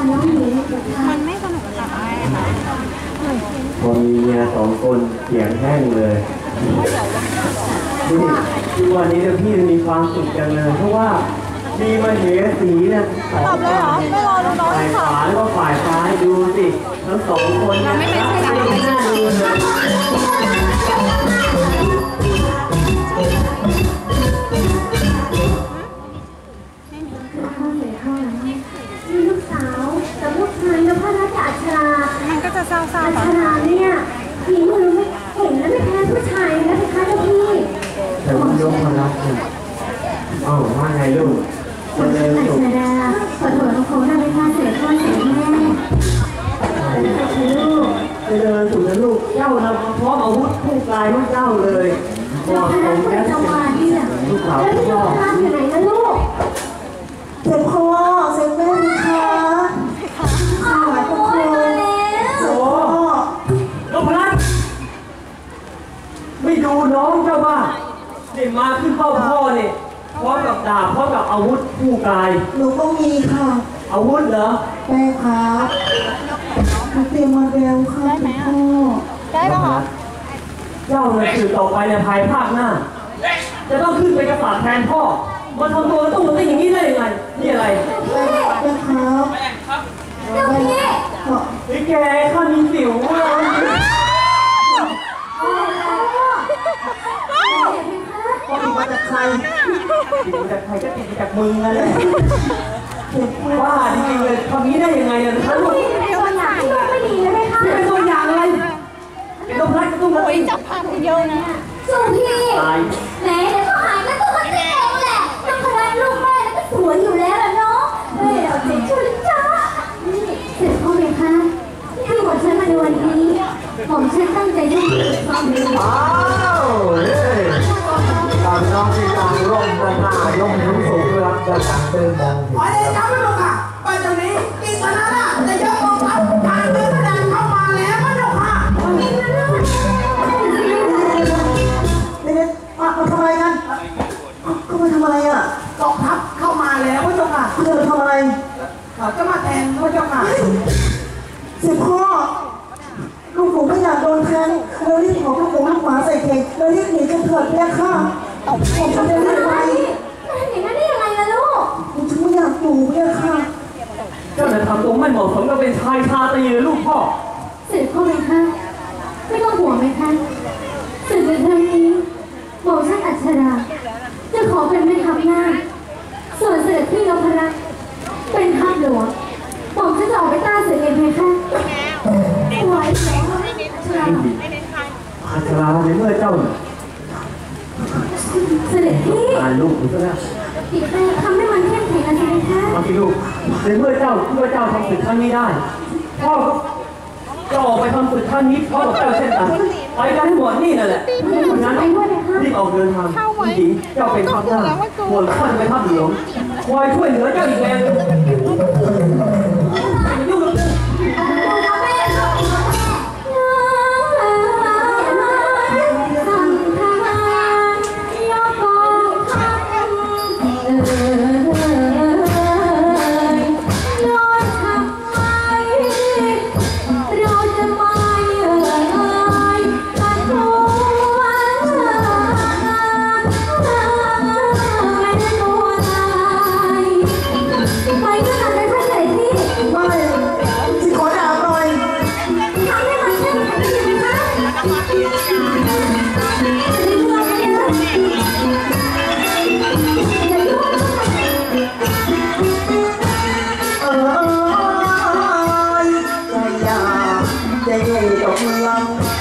มันไม่สนุกกับแมพอมีเมียสองคนเสียงแห้งเลยทุกวันนี้เนี่ยพี่มีความสุขจังเลย เพราะว่ามีมาเหสีเนี่ยตอบเลยเหรอไม่รอน้องฝ่ายขวาแล้วก็ฝ่ายซ้ายดูสิทั้งสองคนเนี่ไม่เป็นไรดูเลยับอ้าวว่าไงลูกเจะเดินอัสุขชราขอโทษขอได้ไหมคะเสียพ่อเสียแม่ลูกเจะเดินสุขนะลูกเจ้านะพร้อมอาวุธคู่กายของเจ้าเลยบเราอกตรนักงงาแล้นวะมาเนี่ยลูกสาวแล้วที่ที่ชเราออยู่ไหนนะลูกเสร็จพ่อเสร็จแม่คะ มาขึ้นเฝ้าพ่อเนี่ยพร้อมกับดาบพร้อมกับอาวุธคู่กาย หนูก็มีค่ะอาวุธเหรอแม่ครับหนูเตรียมมาแล้วค่ะคุณพ่อได้ปะคะเจ้าเนี่ยคือต่อไปในภายภาคหน้า จะต้องขึ้นไปกษัตริย์แทนพ่อมาทำตัวต้องมาเป็นอย่างนี้ได้ยังไงนี่อะไรแม่แม่ครับเจ้าพี่พ่อไอ้แกข้ามีสิวมาก พ่อติดมาจาก ใครติดมาจากใครก็ติดมาจากมึงนั่นแหละเสร็จพ่อว่าจริงๆเลยทำนี้ได้ยังไงอะทั้งหมดเป็นตัวอย่างไม่ดีเลยไหมคะเป็นตัวอย่างอะไรต้องรักต้องรักโอ้ยจับพาไปเยอะนะเจ้าพี่ตายแหมเดี๋ยวก็หายก็ตัวมันเองแหละต้องคณะลูกแม่แล้วก็สวยอยู่แล้วล่ะเนาะเฮ้ยเอาเจ๊ช่วยจ้าเสร็จพ่อไหมคะที่หมดฉันมาในวันนี้ผมฉันตั้งใจที่จะซ้อมเรียน ค่ะเขาจะมาทำอะไรเขาจะมาแทนพระเจ้าค่ะเสร็จพ่อลูกผมไม่อยากโดนแทงเรารีบของลูกผมลูกหมาใส่เข่งเรารีบหนีกันเถิดแม่ค่ะผมจะได้รีบไปเห็นนั่นได้ยังไงล่ะลูกผมจะไม่อยากอยู่แม่ค่ะเจ้าจะทำตัวไม่เหมาะสมกับเป็นชายชาตรีเลยลูกพ่อ เสร็จพ่อไหมคะไม่ต้องห่วงไหมคะสื่อในครั้งนี้บอกฉันอัชราจะขอเป็นแม่ทัพหน้า ส่วนเสด็จพี่นพรัตน์เป็นทัพหลวงบอกฉันจะออกไปต้านเสือเองไหมคะไหวเหรอ อัชราอาชราในเมื่อเจ้าเสด็จพี่อ่านลูกหรือเปล่าอีกแม่ทำให้มันเข้มแข็งนะใช่ไหมคะเอาสิลูกในเมื่อเจ้าเมื่อเจ้าทำศึกครั้งนี้ได้พ่อก็จะออกไปทำศึกครั้งนี้พ่อกับเจ้าเช่นกันไปกันให้หมดนี่นั่นแหละเพราะฉะนั้นรีบออกเดินทางหญิงเจ้าเป็นทัพหน้าส่วข้าจะเป็นทัพหลวงคอยช่วยเหลือเจ้าอีกแรง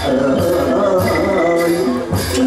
องเอ้ยคิ